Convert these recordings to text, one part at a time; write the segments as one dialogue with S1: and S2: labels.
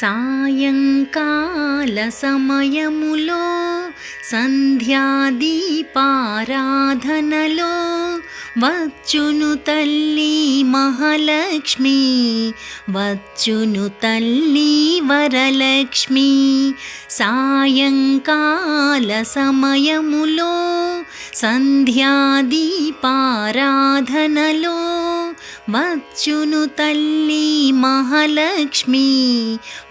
S1: సాయంకాల సమయములో సంధ్యాదీపారాధనలో వచ్చును తల్లి మహాలక్ష్మి వచ్చును తల్లి వరలక్ష్మి సాయంకాల సమయములో సంధ్యాదీపారాధనలో వచ్చును తల్లి మహాలక్ష్మి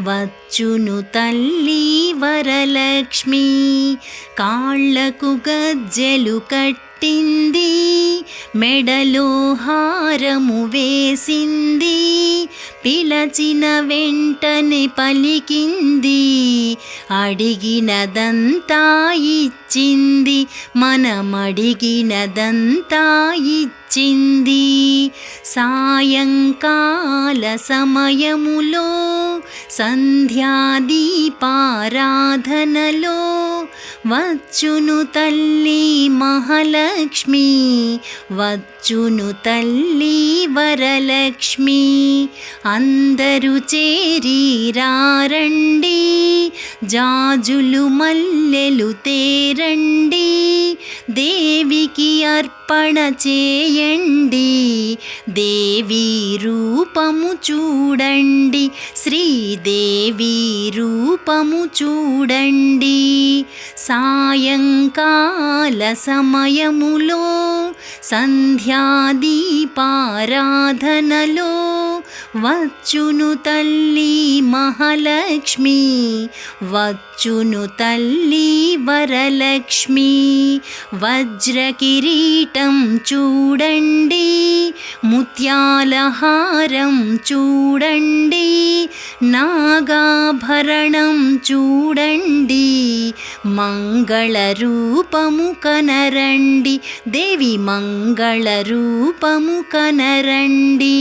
S1: వచ్చును తల్లి వరలక్ష్మి కాళ్ళకు గజ్జెలు కట్టింది మెడలో హారము వేసింది పిలచిన వెంటనే పలికింది అడిగినదంతా ఇచ్చింది మనమడిగినదంతా ఇచ్చింది. సాయంకాల సమయములో సంధ్యాదీపారాధనలో వచ్చును తల్లి మహాలక్ష్మి వచ్చును తల్లి వరలక్ష్మి. అందరూ చేరి రారండి జాజులు మల్లెలు తేరండి. దే దేవికి అర్పణ చేయండి. దేవి రూపము చూడండి. శ్రీదేవి రూపము చూడండి. సాయంకాల సమయములో సంధ్యాదీపారాధనలో వచ్చును తల్లి మహాలక్ష్మి వచ్చును తల్లి వరలక్ష్మి వజ్ర కిరీటం చూడండి ముత్యాల హారం చూడండి నాగాభరణం చూడండి మంగళ రూపము కనరండి దేవి మంగళ రూపము కనరండి.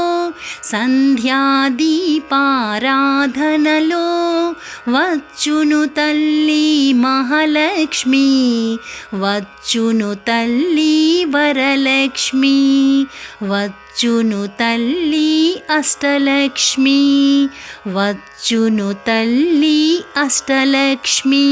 S1: సంధ్యాదీపారాధనలో వచ్చును తల్లి మహాలక్ష్మి వచ్చును తల్లి వరలక్ష్మి వచ్చును తల్లి అష్టలక్ష్మి వచ్చును తల్లి అష్టలక్ష్మి.